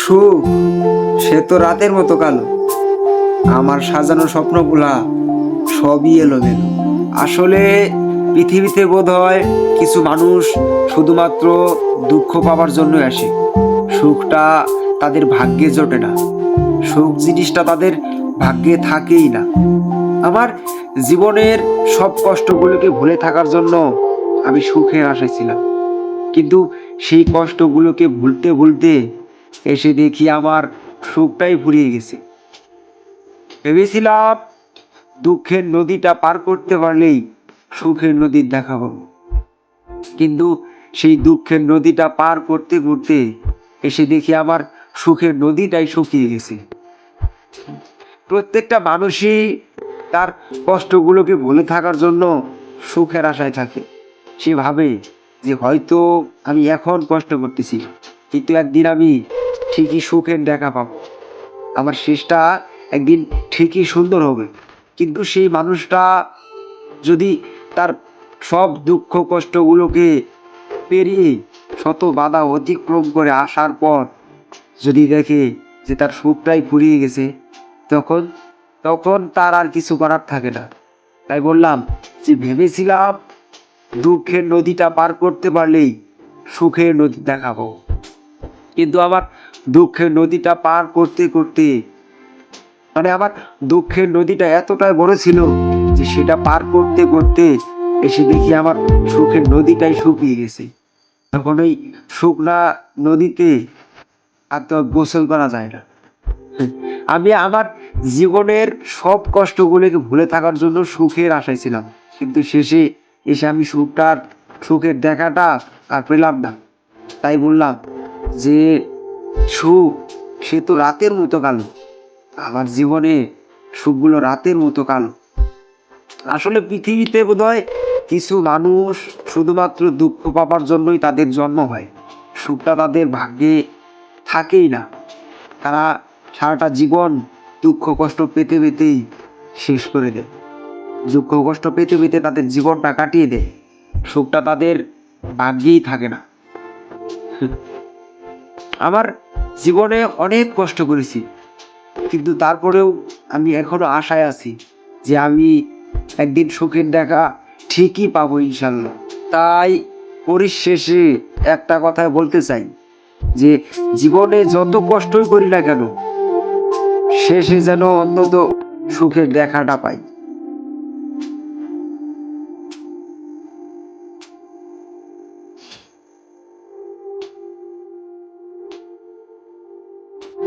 সুখ, সে তো রাতের মতো কালো। আমার সাজানো স্বপ্নগুলা সবই এলোমেলো। আসলে পৃথিবীতে বোধ হয় কিছু মানুষ শুধুমাত্র দুঃখ পাওয়ার জন্য আসে। সুখটা তাদের ভাগ্যে জোটে না। সুখ জিনিসটা তাদের ভাগ্যে থাকেই না। আমার জীবনের সব কষ্টগুলোকে ভুলে থাকার জন্য আমি সুখের আশায় ছিলাম। কিন্তু সেই কষ্টগুলোকে ভুলতে ভুলতে এসে দেখি আমার সুখটাই ফুরিয়ে গেছে। ভেবেছিলাম দুঃখের নদীটা পার করতে পারলেই সুখের নদীর দেখা পাবো। কিন্তু সেই দুঃখের নদীটা পার করতে করতে এসে দেখি আমার সুখের নদীটাই শুকিয়ে গেছে। প্রত্যেকটা মানুষই তার কষ্টগুলোকে ভুলে থাকার জন্য সুখের আশায় থাকে। সে ভাবে যে হয়তো আমি এখন কষ্ট করতেছি, কিন্তু একদিন আমি ঠিকই সুখের দেখা পাবো। আমার শেষটা একদিন ঠিকই সুন্দর হবে। কিন্তু সেই মানুষটা যদি তার সব দুঃখ কষ্টগুলোকে পেরিয়ে শত বাধা অতিক্রম করে আসার পর যদি দেখে যে তার সুখটাই ফুরিয়ে গেছে, তখন তখন তার আর কিছু করার থাকে না। তাই বললাম যে ভেবেছিলাম দুঃখের নদীটা পার করতে পারলেই সুখের নদী দেখাবো। কিন্তু আমার দুঃখের নদীটা পার করতে করতে মানে আমার দুঃখের নদীটা এতটাই বড় ছিল যে সেটা পার করতে করতে এসে দেখি আমার সুখের নদীটাই শুকিয়ে গেছে। তখন ওই শুকনা নদীতে আর তো গোসল করা যায় না। আমি আমার জীবনের সব কষ্টগুলোকে ভুলে থাকার জন্য সুখের আশায় ছিলাম। কিন্তু শেষে এসে আমি সুখটার, সুখের দেখাটা আর পেলাম না। তাই বললাম যে সুখ সে তো রাতের মতো কালো। আমার জীবনে সুখগুলো রাতের মতো কালো। আসলে পৃথিবীতে বোধহয় কিছু মানুষ শুধুমাত্র দুঃখ পাবার জন্যই তাদের জন্ম হয়। সুখটা তাদের ভাগ্যে থাকেই না। তারা সারাটা জীবন দুঃখ কষ্ট পেতে পেতেই শেষ করে দেয়। দুঃখ কষ্ট পেতে পেতে তাদের জীবনটা কাটিয়ে দেয়। সুখটা তাদের ভাগ্যেই থাকে না। আমার জীবনে অনেক কষ্ট করেছি, কিন্তু তারপরেও আমি এখনও আশায় আছি যে আমি একদিন সুখের দেখা ঠিকই পাবো ইনশাল্লাহ তাই পরিশেষে একটা কথা বলতে চাই যে জীবনে যত কষ্টই করি না কেন, শেষে যেন অন্তত সুখের দেখাটা পাই।